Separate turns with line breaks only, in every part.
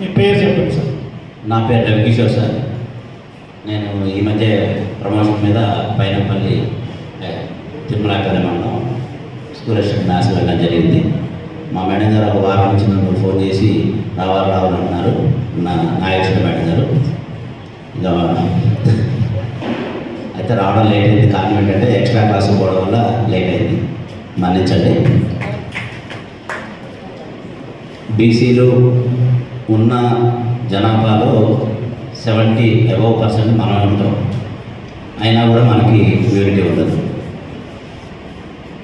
మీ పేరు చెప్పండి సార్.
నా పేరు రవికిషోర్ సార్. నేను ఈ మధ్య ప్రమోషన్ మీద పైనపల్లి ఏ, తిరుమల అకాడమీ మండలం స్కూల్ అసిస్టెంట్ మ్యాథ్స్ వెళ్ళడం జరిగింది. మా మేడం గారు ఒక వారం నుంచి నన్ను ఫోన్ చేసి రావాలి రావాలి అంటున్నారు నా నాగేశ్వర మేడం గారు. ఇక అయితే రావడం లేట్ అయింది. కారణం ఏంటంటే ఎక్స్ట్రా క్లాస్ పోవడం వల్ల లేట్ అయింది. మన్నించండి. బీసీలు ఉన్న జనాభాలో సెవెంటీ అబవ్ పర్సెంట్ మనం ఉంటాం. అయినా కూడా మనకి ఇమ్యూనిటీ ఉండదు.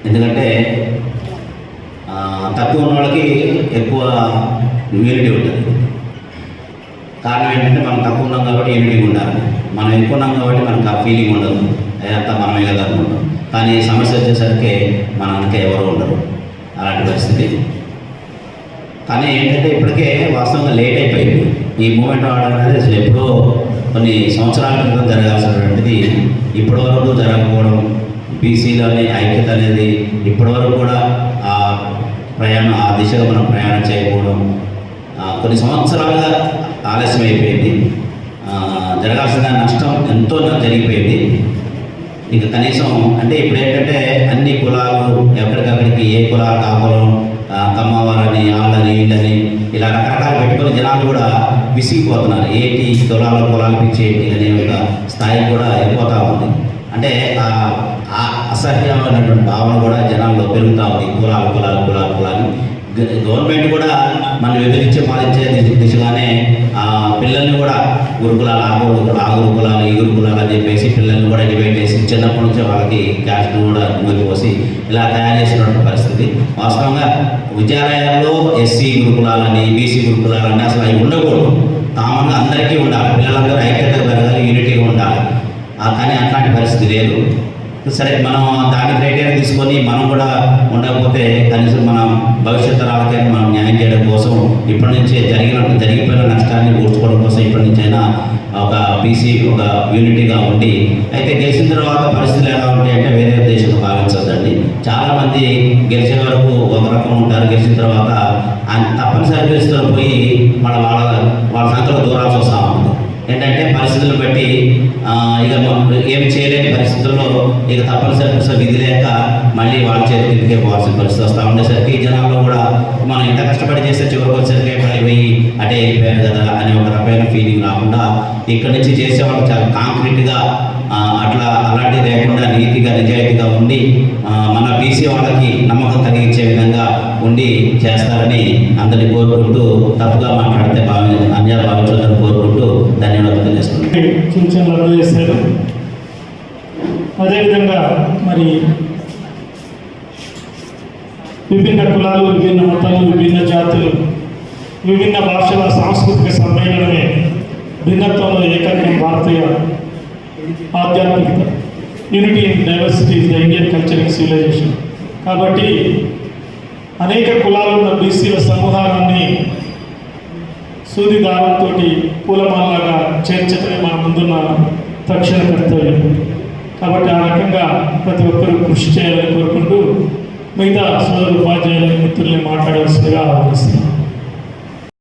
ఎందుకంటే తక్కువ ఉన్న వాళ్ళకి ఎక్కువ ఇమ్యూనిటీ ఉంటుంది. కారణం ఏంటంటే మనం తక్కువ ఉన్నాం కాబట్టి యూనిటీ ఉండాలి. మనం ఎక్కువ ఉన్నాం కాబట్టి మనకు ఆ ఫీలింగ్ ఉండదు. అదంతా మనమే కదా అనుకుంటాం. కానీ సమస్య వచ్చేసరికి మన ఎవరు ఉండరు. అలాంటి పరిస్థితి. కానీ ఏంటంటే ఇప్పటికే వాస్తవంగా లేట్ అయిపోయింది. ఈ మూమెంట్ ఆడడం అనేది అసలు ఎప్పుడో కొన్ని సంవత్సరాల క్రితం జరగాల్సినటువంటిది. ఇప్పటి వరకు జరగకపోవడం బీసీలోని ఐక్యత అనేది ఇప్పటి వరకు కూడా ఆ ప్రయాణం ఆ దిశగా మనం ప్రయాణం చేయకపోవడం కొన్ని సంవత్సరాలుగా ఆలస్యం అయిపోయింది జరగాల్సిన నష్టం ఎంతో జరిగిపోయింది. ఇక కనీసం అంటే ఇప్పుడు ఏంటంటే అన్ని కులాలు ఎక్కడికక్కడికి ఏ కులాలు ఆ కులం ఆ, కమ్మవారని వాళ్ళని వీళ్ళని ఇలా రకరకాలు పెట్టుకుని జనాలు కూడా విసిగిపోతున్నారు. ఏంటి ఈ కులాల కులాలు పిచ్చి అనే ఒక స్థాయి కూడా వెళ్ళిపోతూ ఉంది. అంటే ఆ అసహ్యమైనటువంటి భావన కూడా జనాల్లో పెరుగుతూ ఉంది. కులాలు కులాలు కులాలు కులాలు గవర్నమెంట్ కూడా మన విభజించి పాలించే దిశగానే పిల్లల్ని కూడా గురుకులాలు ఆ గురుకులాలు ఆ గురుకులాలు ఈ గురుకులాలు అని చెప్పేసి పిల్లల్ని కూడా డివైడ్ చేసి చిన్నప్పటి నుంచి వాళ్ళకి క్యాస్ట్ కూడా పోసి ఇలా తయారు చేసినటువంటి పరిస్థితి. వాస్తవంగా విద్యాలయాల్లో ఎస్సీ గురుకులాలని బీసీ గురుకులాలని అసలు అవి ఉండకూడదు. కామన్గా అందరికీ ఉండాలి. పిల్లలందరూ ఐక్యత పెరగాలి యూనిటీగా ఉండాలి. కానీ అట్లాంటి పరిస్థితి లేదు. సరే మనం దాని క్రైటీరియా తీసుకొని మనం కూడా ఉండకపోతే కనీసం మనం భవిష్యత్ తరాలకైనా మనం న్యాయం చేయడం కోసం ఇప్పటి నుంచే జరిగిన జరిగిపోయిన నష్టాన్ని ఊడ్చుకోవడం కోసం ఇప్పటి నుంచైనా ఒక బీసీ ఒక యూనిటీగా ఉండి అయితే గెలిచిన తర్వాత పరిస్థితులు ఎలా ఉంటాయి అంటే వేరే దేశంలో భావించద్దండి. చాలామంది గెలిచే వరకు ఒక రకం ఉంటారు గెలిచిన తర్వాత ఆయన తప్పనిసరి పరిస్థితుల్లో పోయి వాళ్ళ వాళ్ళ వాళ్ళ సంఖ్యలో దూరాల్సి వస్తూ ఉంటుంది. ఏంటంటే పరిస్థితులను బట్టి ఇక ఏం ఏమి చేయలేని పరిస్థితుల్లో ఇక తప్పనిసరి పరిస్థితులు విధి లేక మళ్ళీ వాళ్ళ చేతి ఇంటికే పోవాల్సిన పరిస్థితి వస్తూ ఉండేసరికి జనాల్లో కూడా మనం ఇంత కష్టపడి చేస్తే చివరికి వచ్చేసరికి మళ్ళీ పోయి అటే వెళ్ళిపోయారు కదా అనే ఒక రకమైన ఫీలింగ్ రాకుండా ఇక్కడి నుంచి చేసే వాళ్ళు చాలా కాంక్రీట్గా అట్లా అలాంటి లేకుండా నీతిగా నిజాయితీగా ఉండి మన బీసీ వాళ్ళకి నమ్మకం కలిగించే ఉండి చేస్తారని అందరినీ కోరుకుంటూ తప్పుగా మాట్లాడితే భావి అన్యాయ భావించాలని కోరుకుంటూ ధన్యవాదాలు తెలియజేస్తున్నాను.
సూచనలు అందజేశారు అదేవిధంగా మరి విభిన్న కులాలు విభిన్న మతాలు విభిన్న జాతులు విభిన్న భాషల సాంస్కృతిక సమ్మేళనమే భిన్నత్వంలో ఏకత్వం భారతీయ ఆధ్యాత్మికత. Unity in diversity is the Indian cultural civilisation కాబట్టి అనేక కులాలు ఉన్న బీసీల సమూహాలన్నీ సూది దారంతో పూలమాలలాగా చేర్చడమే మన ముందున్న తక్షణ కర్తవ్యం. కాబట్టి ఆ రకంగా ప్రతి ఒక్కరూ కృషి చేయాలని కోరుకుంటూ మిగతా సోదరు ఉపాధ్యాయుల మిత్రుల్ని మాట్లాడాల్సిందిగా ఆహ్వానిస్తున్నాను